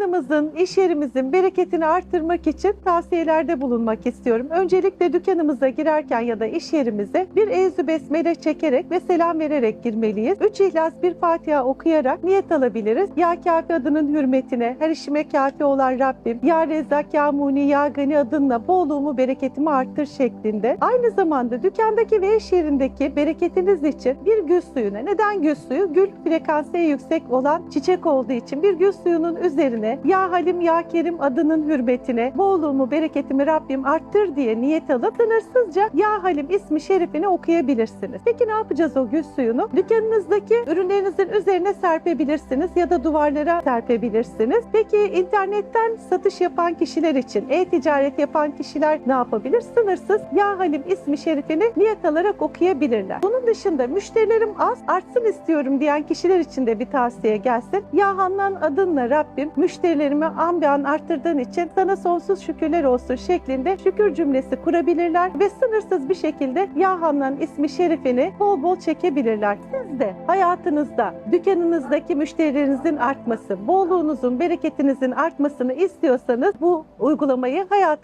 dükkanımızın, iş yerimizin bereketini arttırmak için tavsiyelerde bulunmak istiyorum. Öncelikle dükkanımıza girerken ya da iş yerimize bir eyzü besmele çekerek ve selam vererek girmeliyiz. Üç ihlas bir Fatiha okuyarak niyet alabiliriz. Ya Kafi adının hürmetine, her işime kafi olan Rabbim, Ya Rezzak, Ya Muni, Ya Gani adınla bolluğumu, bereketimi arttır şeklinde. Aynı zamanda dükkandaki ve iş yerindeki bereketiniz için bir gül suyuna, neden gül suyu? Gül frekansı yüksek olan çiçek olduğu için bir gül suyunun üzerine Ya Halim, Ya Kerim adının hürmetine bolluğumu, bereketimi Rabbim arttır diye niyet alıp sınırsızca Ya Halim ismi şerifini okuyabilirsiniz. Peki ne yapacağız o gül suyunu? Dükkanınızdaki ürünlerinizin üzerine serpebilirsiniz ya da duvarlara serpebilirsiniz. Peki internetten satış yapan kişiler için, e-ticaret yapan kişiler ne yapabilir? Sınırsız Ya Halim ismi şerifini niyet alarak okuyabilirler. Bunun dışında müşterilerim az, artsın istiyorum diyen kişiler için de bir tavsiye gelsin. Ya Hannan adınla Rabbim müşterilerimi an be an arttırdığın için sana sonsuz şükürler olsun şeklinde şükür cümlesi kurabilirler ve sınırsız bir şekilde Ya Hannan ismi şerifini bol bol çekebilirler. Siz de hayatınızda, dükkanınızdaki müşterilerinizin artması, bolluğunuzun, bereketinizin artmasını istiyorsanız bu uygulamayı hayat